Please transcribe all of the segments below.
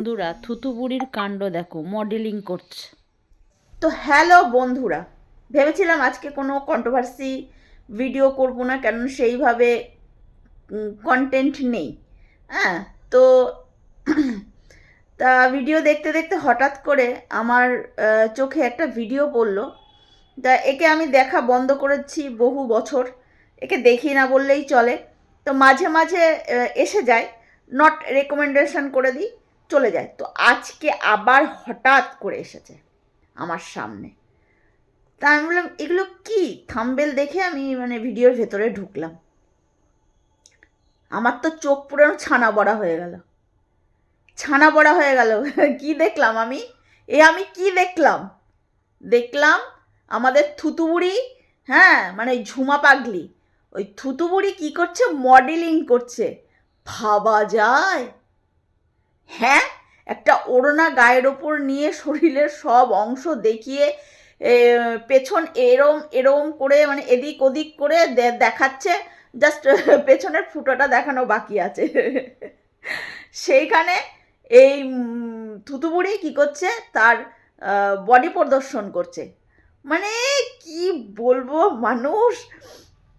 বন্ধুরা, থুতুবুড়ির কাণ্ড দেখো মডেলিং করছে। তো হ্যালো বন্ধুরা, ভেবেছিলাম আজকে কোনো কন্ট্রোভার্সি ভিডিও করব না কেন সেইভাবে কন্টেন্ট নেই। হ্যাঁ তো তা ভিডিও দেখতে দেখতে হঠাৎ করে আমার চোখে একটা ভিডিও পড়ল। তা একে আমি দেখা বন্ধ করেছি বহু বছর, একে দেখি না বললেই চলে। তো মাঝে মাঝে এসে যায় নট রেকমেন্ডেশন করে দিই। চলে যায়। তো আজকে আবার হঠাৎ করে এসেছে আমার সামনে। তা আমি বললাম, এগুলো কি? থাম্বেল দেখে আমি মানে ভিডিওর ভেতরে ঢুকলাম। আমার তো চোখ পুরানো ছানা বড়া হয়ে গেল। ছানা বড়া হয়ে গেল। কি দেখলাম আমি? এ আমি কি দেখলাম? দেখলাম আমাদের থুতুবুড়ি হ্যাঁ মানে ঝুমা পাগলি। ওই থুতুবুড়ি কি করছে? মডেলিং করছে। ভাবা যায়। হ্যাঁ একটা ওড়না গায়ের ওপর নিয়ে শরীরের সব অংশ দেখিয়ে পেছন এরম এরম করে মানে এদিক ওদিক করে দেখাচ্ছে জাস্ট পেছনের ফুটোটা দেখানো বাকি আছে। সেইখানে এই থুতুবুড়ি কি করছে? তার বডি প্রদর্শন করছে। মানে কি বলব মানুষ,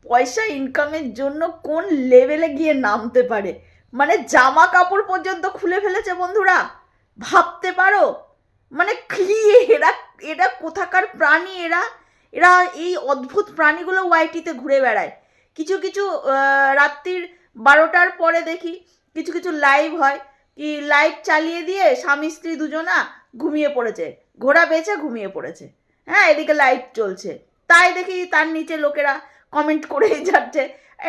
পয়সা ইনকামের জন্য কোন লেভেলে গিয়ে নামতে পারে? মানে জামা কাপড় পর্যন্ত খুলে ফেলেছে বন্ধুরা। ভাবতে পারো? মানে কি এরা এরা কোথাকার প্রাণী এরা? এরা এই অদ্ভুত প্রাণীগুলো ওয়াইটিতে ঘুরে বেড়ায়। কিছু কিছু রাত্রির বারোটার পরে দেখি কিছু কিছু লাইভ হয় কি লাইভ চালিয়ে দিয়ে স্বামী স্ত্রী দুজনা ঘুমিয়ে পড়েছে। ঘোড়া বেচে ঘুমিয়ে পড়েছে। হ্যাঁ এদিকে লাইভ চলছে। তাই দেখি তার নিচে লোকেরা কমেন্ট করেই যাচ্ছে।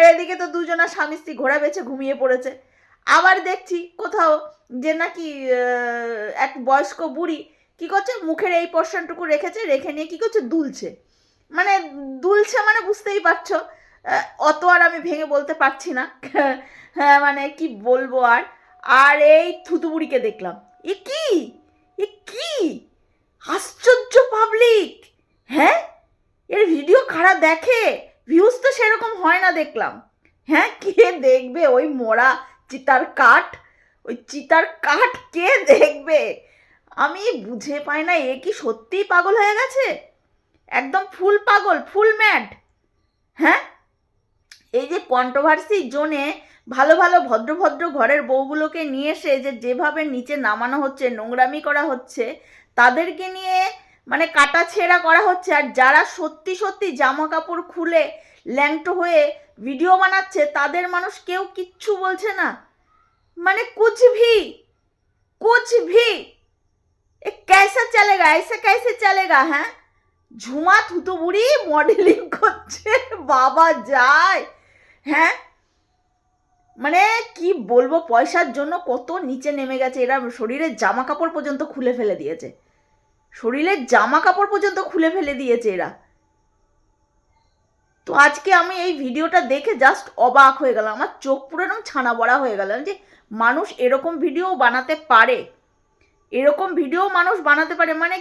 এদিকে তো দুজনা স্বামী স্ত্রী ঘোড়া বেচে ঘুমিয়ে পড়েছে। আবার দেখছি কোথাও যে নাকি এক বয়স্ক বুড়ি কি করছে, মুখের এই পোর্শনটুকু রেখেছে, রেখে নিয়ে কি করছে, দুলছে। মানে দুলছে মানে বুঝতেই পারছ অত আর আমি ভেঙে বলতে পারছি না। হ্যাঁ মানে কি বলব আর। আর এই থুতুবুড়িকে দেখলাম। এ কি? এ কি? আশ্চর্য পাবলিক হ্যাঁ? এর ভিডিও খারাপ দেখে? ভিউজ তো সেরকম হয় না দেখলাম। হ্যাঁ কে দেখবে ওই মোড়া চিতার কাঠ? ওই চিতার কাঠ কে দেখবে? আমি বুঝে পাই না, এ কি সত্যিই পাগল হয়ে গেছে? একদম ফুল পাগল, ফুল ম্যাড হ্যাঁ? এই যে কন্ট্রোভার্সি জোনে ভালো ভালো ভদ্র ভদ্র ঘরের বউগুলোকে নিয়ে এসে যে যেভাবে নিচে নামানো হচ্ছে, নোংরামি করা হচ্ছে, তাদেরকে নিয়ে মানে কাটা ছেঁড়া করা হচ্ছে, আর যারা সত্যি সত্যি জামা কাপড় খুলে ল্যাংটো হয়ে ভিডিও বানাচ্ছে, তাদের মানুষ কেউ কিচ্ছু বলছে না। মানে কুচ ভি কুচ ভি। এ ক্যাসা চলেগা, এসে ক্যাসে চলেগা হ্যাঁ? ঝুমা থুতুবুড়ি মডেলিং করছে, বাবা যায়। হ্যাঁ? মানে কি বলব, পয়সার জন্য কত নিচে নেমে গেছে। এরা শরীরের জামা কাপড় পর্যন্ত খুলে ফেলে দিয়েছে। শরীরের জামা কাপড় পর্যন্ত খুলে ফেলে দিয়েছে এরা। তো আজকে আমি এই ভিডিওটা দেখে জাস্ট অবাক হয়ে গেলাম। আমার চোখ পুরো এরকম ছানা বড়া হয়ে গেল যে মানুষ এরকম ভিডিও বানাতে পারে। এরকম ভিডিও মানুষ বানাতে পারে মানে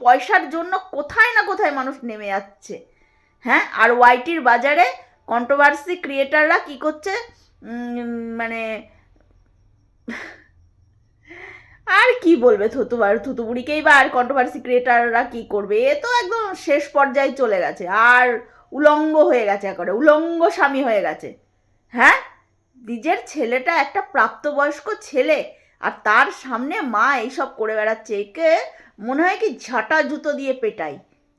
পয়সার জন্য কোথায় না কোথায় মানুষ নেমে যাচ্ছে। হ্যাঁ আর ওয়াইটির বাজারে কন্ট্রোভার্সি ক্রিয়েটাররা কি করছে? মানে আর কি বলবে থুতুবার থুতুবুড়িকেই বা আর কন্ট্রোভার্সি ক্রিয়েটাররা কি করবে? এ তো একদম শেষ পর্যায়ে চলে গেছে। আর উলঙ্গ হয়ে গেছে একবারে, উলঙ্গ স্বামী হয়ে গেছে। হ্যাঁ? নিজের ছেলেটা একটা প্রাপ্তবয়স্ক ছেলে, আর তার সামনে মা এইসব করে বেড়াচ্ছে, একে মনে হয় কি ঝাঁটা জুতো দিয়ে পেটাই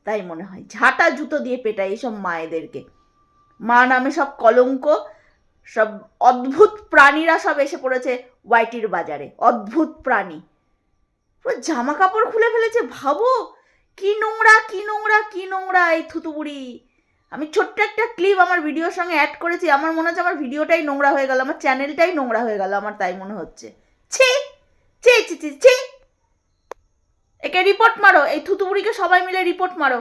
তাই মনে হয়, ঝাঁটা জুতো দিয়ে পেটাই এইসব মায়েদেরকে। মা নামে সব কলঙ্ক, সব অদ্ভুত প্রাণীরা সব এসে পড়েছে ওয়াইটির বাজারে, অদ্ভুত প্রাণী। পুরো জামা কাপড় খুলে ফেলেছে, ভাবো, কি নোংরা কি নোংরা কি নোংরা এই থুতুবুড়ি আমি ছোট্ট একটা ক্লিপ আমার ভিডিওর সঙ্গে অ্যাড করেছি, আমার মনে হচ্ছে আমার ভিডিওটাই নোংরা হয়ে গেল, আমার চ্যানেলটাই নোংরা হয়ে গেল, আমার তাই মনে হচ্ছে। ছি ছি ছি ছি ছি। একে রিপোর্ট মারো, এই থুতুবুড়িকে সবাই মিলে রিপোর্ট মারো।